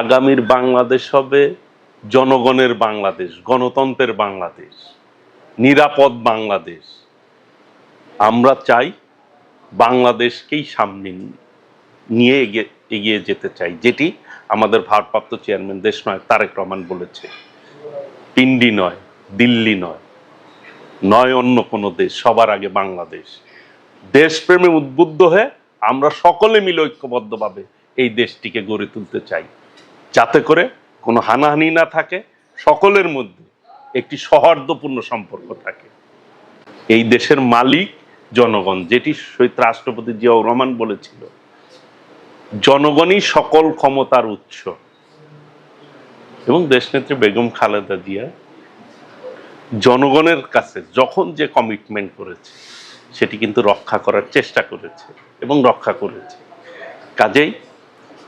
আগামীর বাংলাদেশ হবে জনগণের বাংলাদেশ, গণতন্ত্রের বাংলাদেশ, নিরাপদ বাংলাদেশ। আমরা চাই বাংলাদেশকেই সামনে নিয়ে এগিয়ে যেতে চাই, যেটি আমাদের ভারপ্রাপ্ত চেয়ারম্যান দেশ নয় তারেক রহমান বলেছে। পিন্ডি নয়, দিল্লি নয় নয় অন্য কোনো দেশ, সবার আগে বাংলাদেশ। দেশপ্রেমে উদ্বুদ্ধ হয়ে আমরা সকলে মিলে ঐক্যবদ্ধভাবে এই দেশটিকে গড়ে তুলতে চাই। যাতে করে কোনো হানাহানি না থাকে, সকলের মধ্যে একটি সৌহার্দ্যপূর্ণ সম্পর্ক থাকে। এই দেশের মালিক জনগণ, যেটি শহীদ রাষ্ট্রপতি জিয়াউর রহমান বলেছিল, জনগণই সকল ক্ষমতার উৎস। এবং দেশনেত্রী বেগম খালেদা জিয়া জনগণের কাছে যখন যে কমিটমেন্ট করেছে, সেটি কিন্তু রক্ষা করার চেষ্টা করেছে এবং রক্ষা করেছে। কাজেই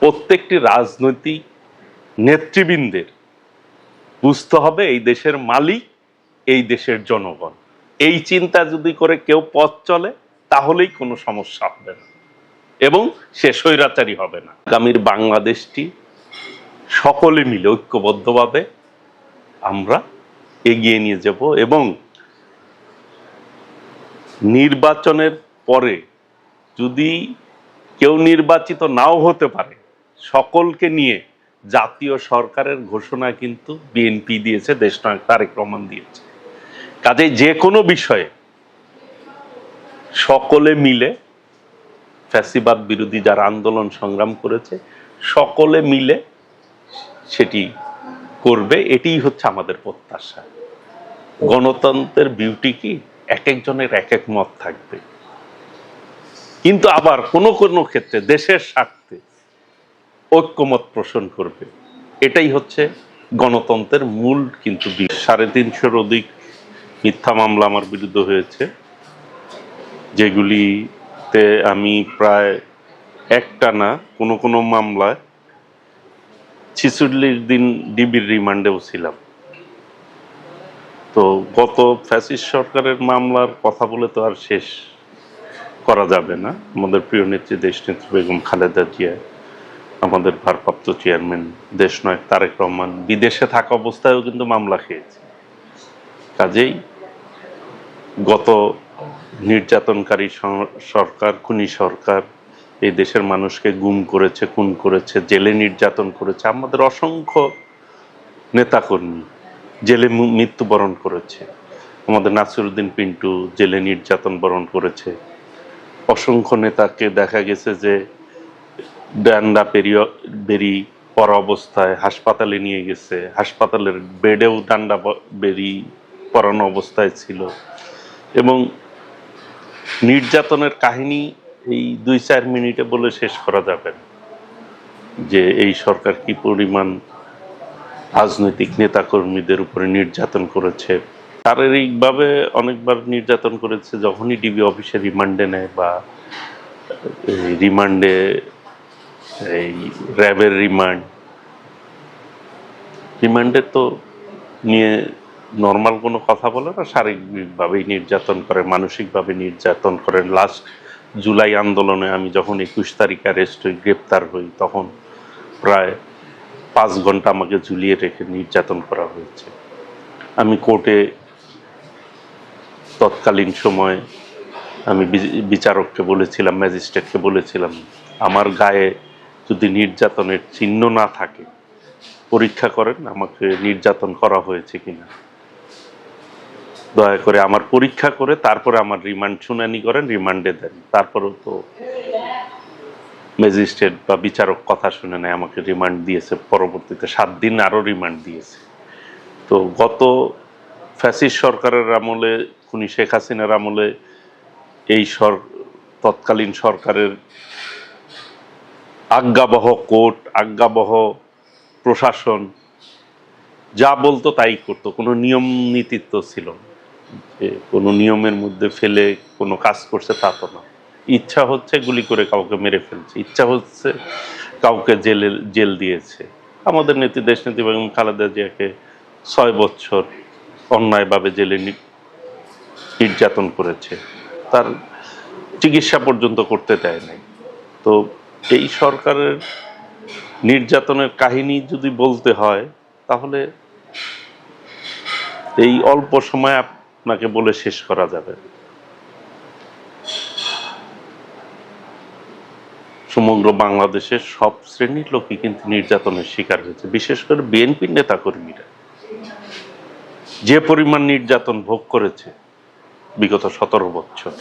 প্রত্যেকটি রাজনৈতিক নেতৃবৃন্দের। বুঝতে হবে এই দেশের মালিক, এই দেশের জনগণ। এই চিন্তা যদি করে কেউ পথ চলে, তাহলেই কোনো সমস্যা হবে না এবং সে স্বৈরাচারী হবে না। আগামীর বাংলাদেশটি সকলে মিলে ঐক্যবদ্ধভাবে আমরা এগিয়ে নিয়ে যাব এবং নির্বাচনের পরে যদি কেউ নির্বাচিত নাও হতে পারে, সকলকে নিয়ে জাতীয় সরকারের ঘোষণা কিন্তু বিএনপি দিয়েছে দেশনায়ক তারেক রহমান দিয়েছে। কাজে যে কোনো বিষয়ে সকলে মিলে ফ্যাসিবাদ বিরোধী যারা আন্দোলন সংগ্রাম করেছে, সকলে মিলে সেটি করবে, এটিই হচ্ছে আমাদের প্রত্যাশা। গণতন্ত্রের বিউটি কি? এক একজনের এক এক মত থাকবে। কিন্তু আবার কোনো কোনো ক্ষেত্রে দেশের স্বার্থে ঐক্যমত পোষণ করবে। এটাই হচ্ছে গণতন্ত্রের মূল কিন্তু। সাড়ে তিনশোর অধিক মিথ্যা মামলা আমার বিরুদ্ধে হয়েছে, যেগুলিতে আমি প্রায় একটা না, কোনো কোনো মামলায় ছিচল্লিশ দিন ডিবির রিমান্ডেও ছিলাম। তো গত ফ্যাসিস সরকারের মামলার কথা বলে তো আর শেষ করা যাবে না। আমাদের প্রিয় নেত্রী দেশনেত্রী বেগম খালেদা জিয়া আমাদের ভারপ্রাপ্ত চেয়ারম্যান দেশ দেশনায়ক তারেক রহমান। বিদেশে থাকা অবস্থায়ও কিন্তু মামলা খেয়েছে। কাজেই গত নির্যাতনকারী সরকার, খুনি সরকার, এই দেশের মানুষকে গুম করেছে, খুন করেছে, জেলে নির্যাতন করেছে, আমাদের অসংখ্য নেতাকর্মী জেলে মৃত্যুবরণ করেছে, আমাদের নাসিরুদ্দিন পিন্টু জেলে নির্যাতন বরণ করেছে। অসংখ্য নেতাকে দেখা গেছে যে ডান্ডা পেরিয়ে, বেরি পরা অবস্থায় হাসপাতালে নিয়ে গেছে। হাসপাতালের বেডেও ডান্ডা বেরি পরানো অবস্থায় ছিল। এবং নির্যাতনের কাহিনী এই দুই চার মিনিটে বলে শেষ করা যাবে যে এই সরকার কি পরিমাণ রাজনৈতিক নেতাকর্মীদের উপরে নির্যাতন করেছে। শারীরিকভাবে অনেকবার নির্যাতন করেছে, যখনই ডিবি অফিসে রিমান্ডে নেয় বা রিমান্ডে এই র্যাবের রিমান্ড। রিমান্ডে তো নিয়ে নর্মাল কোনো কথা বলে না, শারীরিকভাবেই নির্যাতন করে, মানসিকভাবে নির্যাতন করে। লাস্ট জুলাই আন্দোলনে আমি যখন একুশ তারিখ অ্যারেস্ট হই, গ্রেপ্তার হই, তখন প্রায় পাঁচ ঘণ্টা আমাকে ঝুলিয়ে রেখে নির্যাতন করা হয়েছে। আমি কোর্টে তৎকালীন সময় আমি বিচারককে বলেছিলাম, ম্যাজিস্ট্রেটকে বলেছিলাম, আমার গায়ে যদি নির্যাতনের চিহ্ন না থাকে, পরীক্ষা করেন আমাকে নির্যাতন করা হয়েছে কিনা। দয়া করে আমার পরীক্ষা করে, তারপরে আমার রিমান্ড শুনানি করেন, রিমান্ডে দেন। তারপরেও তো ম্যাজিস্ট্রেট বা বিচারক কথা শুনে নেয়, আমাকে রিমান্ড দিয়েছে, পরবর্তীতে সাত দিন আরও রিমান্ড দিয়েছে। তো গত ফ্যাসিস সরকারের আমলে, খুনি শেখ হাসিনার আমলে, এই সর, তৎকালীন সরকারের আজ্ঞাবহ কোর্ট, আজ্ঞাবহ প্রশাসন, যা বলতো তাই করতো। কোনো নিয়ম নীতিত্ব ছিল না। যে কোনো নিয়মের মধ্যে ফেলে কোনো কাজ করছে তা তো না। ইচ্ছা হচ্ছে গুলি করে কাউকে মেরে ফেলছে। ইচ্ছা হচ্ছে কাউকে জেলে, জেল দিয়েছে। আমাদের নেত্রী দেশনেত্রী বেগম খালেদা জিয়াকে ছয় বছর অন্যায়ভাবে জেলে নির্যাতন করেছে। তার চিকিৎসা পর্যন্ত করতে দেয় নাই। তো এই সরকারের নির্যাতনের কাহিনী যদি বলতে হয়, তাহলে এই অল্প সময় আপনাকে বলে শেষ করা যাবে। সমগ্র বাংলাদেশের সব শ্রেণির লোকই কিন্তু নির্যাতনের শিকার হয়েছে, বিশেষ করে বিএনপির নেতাকর্মীরা। যে পরিমাণ নির্যাতন ভোগ করেছে বিগত সতেরো বছর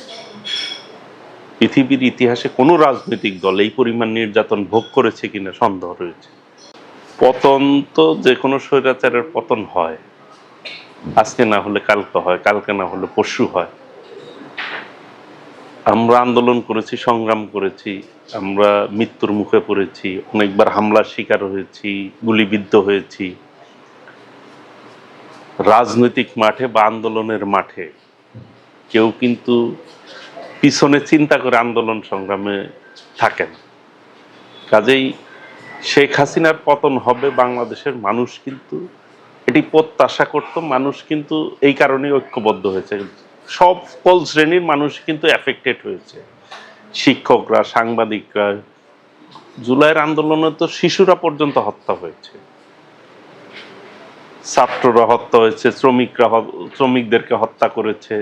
পৃথিবীর ইতিহাসে কোনো রাজনৈতিক দল এই পরিমাণ নির্যাতন ভোগ করেছে কিনা সন্দেহ রয়েছে। পতন তো যে কোনো স্বৈরাচারের পতন হয়। আজকে না হলে কালকে হয়, কালকে না হলে পরশু হয়। আমরা আন্দোলন করেছি, সংগ্রাম করেছি, আমরা মৃত্যুর মুখে পড়েছি, অনেকবার হামলার শিকার হয়েছি, গুলিবিদ্ধ হয়েছি। রাজনৈতিক মাঠে বা আন্দোলনের মাঠে কেউ কিন্তু পিছনে চিন্তা করে আন্দোলন সংগ্রামে থাকেন। কাজেই শেখ হাসিনার পতন হবে বাংলাদেশের মানুষ কিন্তু, এটি প্রত্যাশা করত মানুষ কিন্তু এই কারণে ঐক্যবদ্ধ হয়েছে। সব সকল শ্রেণির মানুষ কিন্তু এফেক্টেড হয়েছে। শিক্ষকরা, সাংবাদিকরা, জুলাইয়ের আন্দোলনে তো শিশুরা পর্যন্ত হত্যা হয়েছে। ছাত্ররা হত্যা হয়েছে, শ্রমিকরা শ্রমিকদেরকে হত্যা করেছে,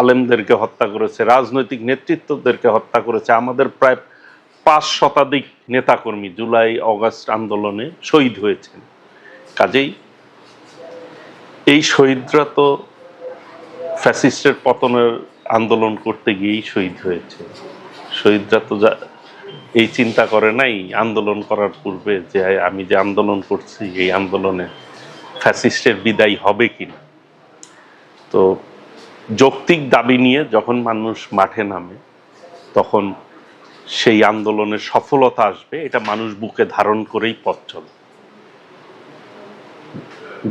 আলেমদেরকে হত্যা করেছে, রাজনৈতিক নেতৃত্বদেরকে হত্যা করেছে। আমাদের প্রায় পাঁচ শতাধিক নেতাকর্মী জুলাই, অগাস্ট আন্দোলনে শহীদ হয়েছেন। কাজেই এই শহীদরা তো ফ্যাসিস্টের পতনের আন্দোলন করতে গিয়েই শহীদ হয়েছে। শহীদরা তো যা, এই চিন্তা করে নাই আন্দোলন করার পূর্বে যে আমি যে আন্দোলন করছি, এই আন্দোলনে ফ্যাসিস্টের বিদায় হবে কিনা? তো যৌক্তিক দাবি নিয়ে যখন মানুষ মাঠে নামে, তখন সেই আন্দোলনের সফলতা আসবে, এটা মানুষ বুকে ধারণ করেই পথ চলে।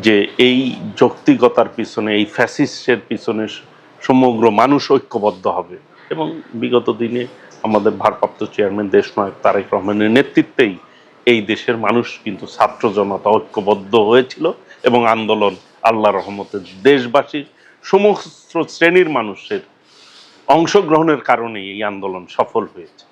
যে এই যৌক্তিকতার পিছনে, এই ফ্যাসিস্টের পিছনে সমগ্র মানুষ ঐক্যবদ্ধ হবে এবং বিগত দিনে আমাদের ভারপ্রাপ্ত চেয়ারম্যান দেশনায়ক তারেক রহমানের নেতৃত্বেই এই দেশের মানুষ কিন্তু ছাত্র জনতা ঐক্যবদ্ধ হয়েছিল। এবং আন্দোলন আল্লাহ রহমতের দেশবাসীর সমস্ত শ্রেণির মানুষের অংশগ্রহণের কারণে এই আন্দোলন সফল হয়েছে।